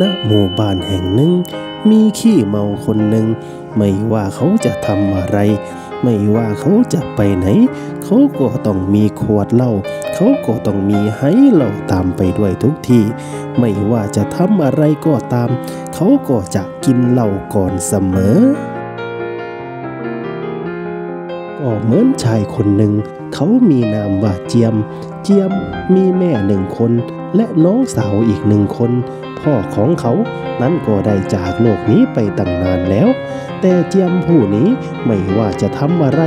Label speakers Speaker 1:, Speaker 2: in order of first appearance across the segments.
Speaker 1: ณหมู่บ้านแห่งหนึ่ง มีขี้เมาคนหนึ่ง ไม่ว่าเขาจะทำอะไร ไม่ว่าเขาจะไปไหน เขาก็ต้องมีขวดเหล้าเขาก็ต้องมีไห้เหล้าตามไปด้วยทุกทีไม่ว่าจะทำอะไรก็ตาม เขาก็จะกินเหล้าก่อนเสมอก็เหมือนชายคนหนึ่ง เขามีนามว่าเจียม เจียมมีแม่หนึ่งคน และน้องสาวอีกหนึ่งคน พ่อของเขา นั้นก็ได้จากโลกนี้ไปตั้งนานแล้ว แต่เจียมผู้นี้ไม่ว่าจะทำอะไร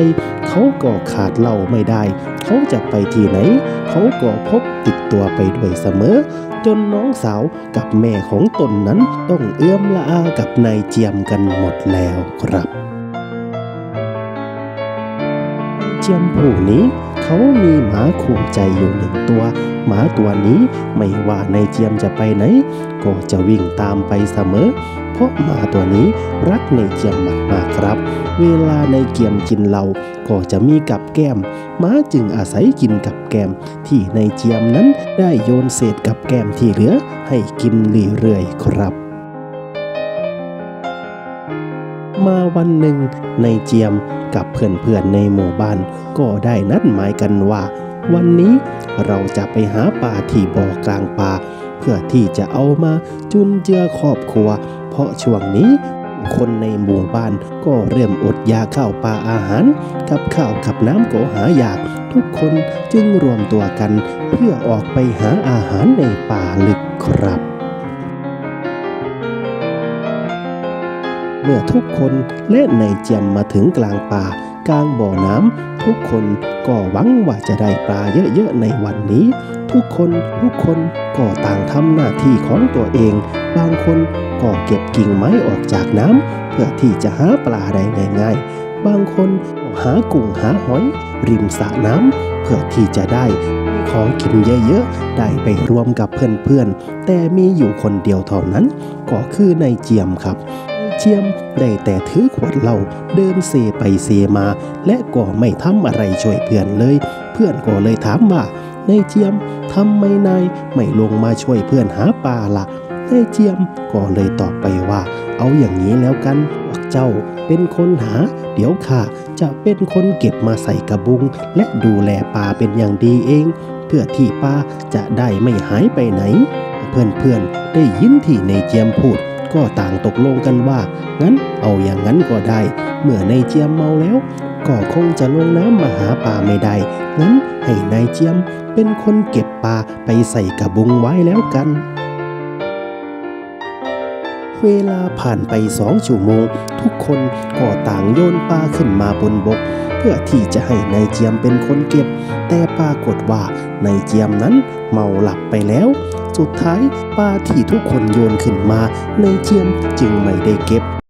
Speaker 1: เขาก็ขาดเหล้าไม่ได้ เขาจะไปที่ไหน เขาก็พกติดตัวไปด้วยเสมอ จนน้องสาวกับแม่ของตนนั้นต้องเอื้อมละอากับนายเจียมกันหมดแล้วครับ เจียมผู้นี้ เขามีหมาคู่ใจอยู่หนึ่งตัว หมาตัวนี้ไม่ว่านายเจียมจะไปไหน ก็จะวิ่งตามไปเสมอ เพราะหมาตัวนี้รักนายเจียมมากๆครับ เวลาในเกียมกินเหล้าก็จะมีกับแก้มหม้าจึงอาศัยกินกับแก้มที่ในเจียมนั้นได้โยนเศษกับแก้มที่เหลือให้กินเรื่อยๆครับ มาวันหนึ่งในเจียมกับเพื่อนๆในหมู่บ้าน ก็ได้นัดหมายกันว่า วันนี้เราจะไปหาปลาที่บ่อกลางป่า เพื่อที่จะเอามาจุนเจือครอบครัว เพราะช่วงนี้คนในหมู่บ้านก็เริ่มอดยาข้าวปลาอาหาร กับข้าวกับน้ำก็หายาก ทุกคนจึงรวมตัวกัน เพื่อออกไปหาอาหารในป่าลึกครับ มื่อทุกคนและนายเจียมมาถึงกลางป่ากลางบ่อน้ำทุกคนก็หวังว่าจะได้ปลาเยอะๆในวันนี้ ทุกคนทุกคนก็ต่างทำหน้าที่ของตัวเอง บางคนก็เก็บกิ่งไม้ออกจากน้ำเพื่อที่จะหาปลาได้ง่ายๆ บางคนก็หากุ้งหาหอย ริมสระน้ำเพื่อที่จะได้ของกินเยอะๆ ได้ไปรวมกับเพื่อนๆ แต่มีอยู่คนเดียวเท่านั้น ก็คือนายเจียมครับ เจียมได้แต่ถือขวดเหล้าเดินเซไปเซมา และก็ไม่ทำอะไรช่วยเพื่อนเลย เพื่อนก็เลยถามว่านายเจียมทำไมนายไม่ลงมาช่วยเพื่อนหาปลาละ่ะนายเจียมก็เลยตอบไปว่า เอาอย่างนี้แล้วกันพวกเจ้าเป็นคนหา เดี๋ยวข้าจะเป็นคนเก็บมาใส่กระบุง และดูแลปลาเป็นอย่างดีเอง เพื่อที่ปลาจะได้ไม่หายไปไหน เพื่อนๆได้ยินที่นายเจียมพูด ก็ต่างตกลงกันว่า งั้นเอาอย่างนั้นก็ได้ เมื่อนายเจียมเมาแล้ว ก็คงจะลงน้ำมาหาปลาไม่ได้ งั้นให้นายเจียมเป็นคนเก็บปลาไปใส่กระบุงไว้แล้วกัน เวลาผ่านไปสองชั่วโมง ทุกคนก็ต่างโยนปลาขึ้นมาบนบก เพื่อที่จะให้นายเจียมเป็นคนเก็บ แต่ปรากฏว่านายเจียมนั้นเมาหลับไปแล้ว สุดท้ายปลาที่ทุกคนโยนขึ้นมานายเจียมจึงไม่ได้เก็บ